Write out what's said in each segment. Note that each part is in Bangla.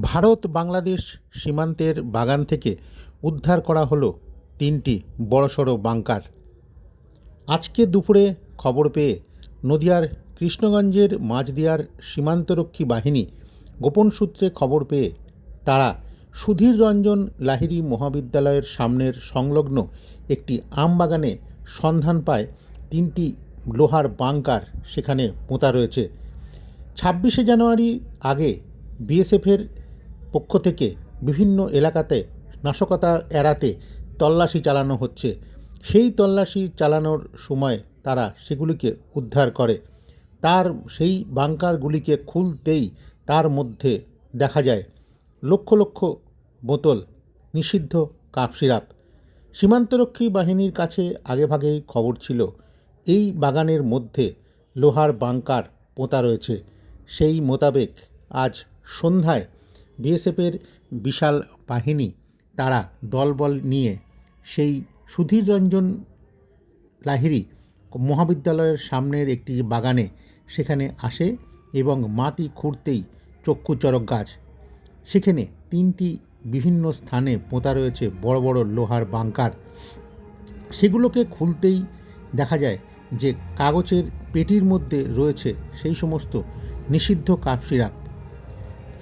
ভারত বাংলাদেশ সীমান্তের বাগান থেকে উদ্ধার করা হলো তিনটি বড়সড় বাংকার। আজকে দুপুরে খবর পেয়ে নদিয়ার কৃষ্ণগঞ্জের মাঝদিয়ার সীমান্তরক্ষী বাহিনী গোপন সূত্রে খবর পেয়ে তারা সুধীর রঞ্জন লাহিড়ী মহাবিদ্যালয়ের সামনের সংলগ্ন একটি আমবাগানে সন্ধান পায় তিনটি লোহার বাংকার সেখানে পোঁতা রয়েছে। ছাব্বিশে জানুয়ারি আগে বিএসএফের পক্ষ থেকে বিভিন্ন এলাকাতে নাশকতা এড়াতে তল্লাশি চালানো হচ্ছে। সেই তল্লাশি চালানোর সময় তারা সেগুলিকে উদ্ধার করে। তার সেই বাংকারগুলিকে খুলতেই তার মধ্যে দেখা যায়, লক্ষ লক্ষ বোতল নিষিদ্ধ কাপ সিরাপ সীমান্তরক্ষী বাহিনীর কাছে আগেভাগেই খবর ছিল, এই বাগানের মধ্যে লোহার বাংকার পোঁতা রয়েছে। সেই মোতাবেক আজ সন্ধ্যায় বিএসএফের বিশাল বাহিনী তারা দলবল নিয়ে সেই সুধীর রঞ্জন লাহিড়ী মহাবিদ্যালয়ের সামনের একটি বাগানে সেখানে আসে এবং মাটি খুঁড়তেই চক্ষু চরক গাছ। সেখানে তিনটি বিভিন্ন স্থানে পোঁতা রয়েছে বড় বড় লোহার বাংকার। সেগুলোকে খুলতেই দেখা যায় যে কাগজের পেটির মধ্যে রয়েছে সেই সমস্ত নিষিদ্ধ কাপ সিরাপ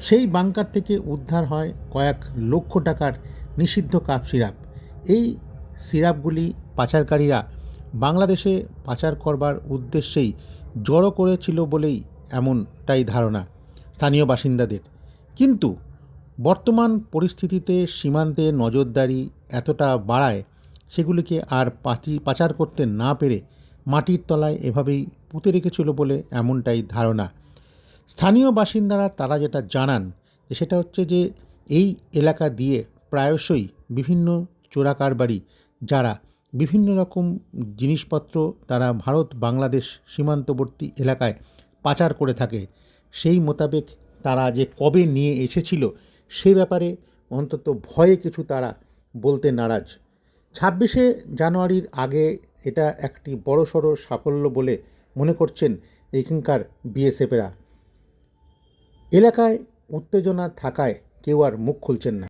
সেই বাংকার থেকে উদ্ধার হয় কয়েক লক্ষ টাকার নিষিদ্ধ কাপ সিরাপ। এই সিরাপগুলি পাচারকারীরা বাংলাদেশে পাচার করবার উদ্দেশ্যেই জড়ো করেছিল বলেই এমনটাই ধারণা স্থানীয় বাসিন্দাদের। কিন্তু বর্তমান পরিস্থিতিতে সীমান্তে নজরদারি এতটা বাড়ায় সেগুলিকে আর পাচি, পাচার করতে না পেরে মাটির তলায় এভাবেই পুঁতে রেখেছিল বলে এমনটাই ধারণা। স্থানীয় বাসিন্দারা তারা যেটা জানান সেটা হচ্ছে যে এই এলাকা দিয়ে প্রায়শই বিভিন্ন চোরাকারবারি যারা বিভিন্ন রকম জিনিসপত্র তারা ভারত, বাংলাদেশ সীমান্তবর্তী এলাকায় পাচার করে থাকে। সেই মোতাবেক তারা যে কবে নিয়ে এসেছিল সে ব্যাপারে অন্তত ভয়ে কিছু তারা বলতে নারাজ। ছাব্বিশে জানুয়ারির আগে এটা একটি বড়সড় সাফল্য বলে মনে করছেন এখানকার বিএসএফেরা। এলাকায় উত্তেজনা থাকায় কেউ আর মুখ খুলছেন না।